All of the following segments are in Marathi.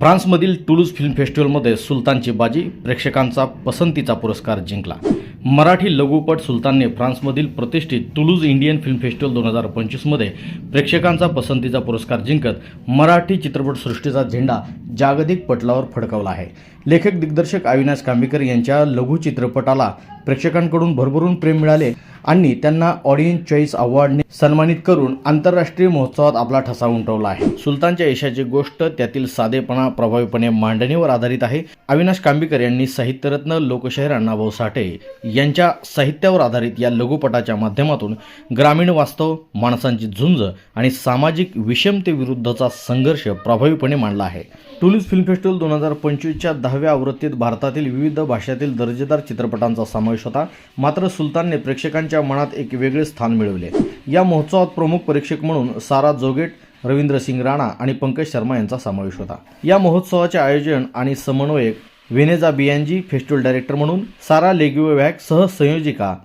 फ्रान्समधील टुलूज फिल्म फेस्टिवलमध्ये सुलतानची बाजी प्रेक्षकांचा पसंतीचा पुरस्कार जिंकला. मराठी लघुपट सुलतानने फ्रान्समधील प्रतिष्ठित टुलूज इंडियन फिल्म फेस्टिवल दोन हजार पंचवीसमध्ये प्रेक्षकांचा पसंतीचा पुरस्कार जिंकत मराठी चित्रपटसृष्टीचा झेंडा जागतिक पटलावर फडकावला आहे. लेखक दिग्दर्शक अविनाश कांबेकर यांच्या लघु चित्रपटाला प्रेक्षकांकडून भरभरून प्रेम मिळाले. आणि त्यांना ऑडियन्स चॉईस अवॉर्डने सन्मानित करून आंतरराष्ट्रीय महोत्सवात आपला ठसा उमटवला आहे. सुलतानच्या यशाची गोष्ट त्यातील साधेपणा प्रभावीपणे मांडणीवर आधारित आहे. अविनाश कांबीकर यांनी साहित्यरत्न लोकशाहीर अण्णाभाऊ साठे यांच्या साहित्यावर आधारित या लघुपटाच्या माध्यमातून ग्रामीण वास्तव माणसांची झुंज आणि सामाजिक विषमतेविरुद्धचा संघर्ष प्रभावीपणे मांडला आहे. टुलिस फिल्म फेस्टिवल दोन हजार पंचवीसच्या दहाव्या आवृत्तीत भारतातील विविध भाषेतील दर्जेदार चित्रपटांचा समावेश होता. मात्र सुलतानने प्रेक्षकांच्या मनात एक वेगळे स्थान मिळवले. या महोत्सवात प्रमुख परीक्षक म्हणून सारा जोगेट रवींद्र सिंग राणा आणि पंकज शर्मा यांचा समावेश होता. या महोत्सवाचे आयोजन आणि समन्वयक व्हेनेजा बियांजी फेस्टिवल डायरेक्टर म्हणून सारा लेग्युवॅक सहसंयोजिका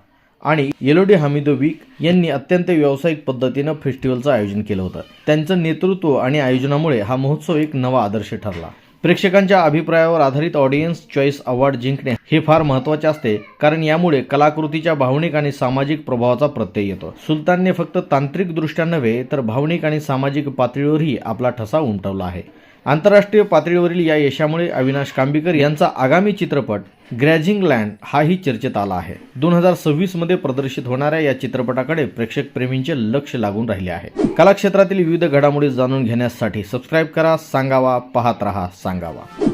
आणि येलोडी हमिदोविक यांनी अत्यंत व्यावसायिक पद्धतीनं फेस्टिवलचं आयोजन केलं होतं. त्यांचं नेतृत्व आणि आयोजनामुळे हा महोत्सव एक नवा आदर्श ठरला. प्रेक्षकांच्या अभिप्रायावर आधारित ऑडियन्स चॉईस अवॉर्ड जिंकणे हे फार महत्त्वाचे असते कारण यामुळे कलाकृतीच्या भावनिक आणि सामाजिक प्रभावाचा प्रत्यय येतो. सुलतानने फक्त तांत्रिकदृष्ट्या नव्हे तर भावनिक आणि सामाजिक पातळीवरही आपला ठसा उमटवला आहे. आंतरराष्ट्रीय पातळीवरील या यशामुळे अविनाश कांबीकर यांचा आगामी चित्रपट ग्रॅझिंग लँड हाही चर्चेत आला आहे. दोन हजार सव्वीसमध्ये प्रदर्शित होणाऱ्या या चित्रपटाकडे प्रेक्षक प्रेमींचे लक्ष लागून राहिले आहे. कलाक्षेत्रातील विविध घडामोडी जाणून घेण्यासाठी सबस्क्राईब करा सांगावा पाहत रहा सांगावा.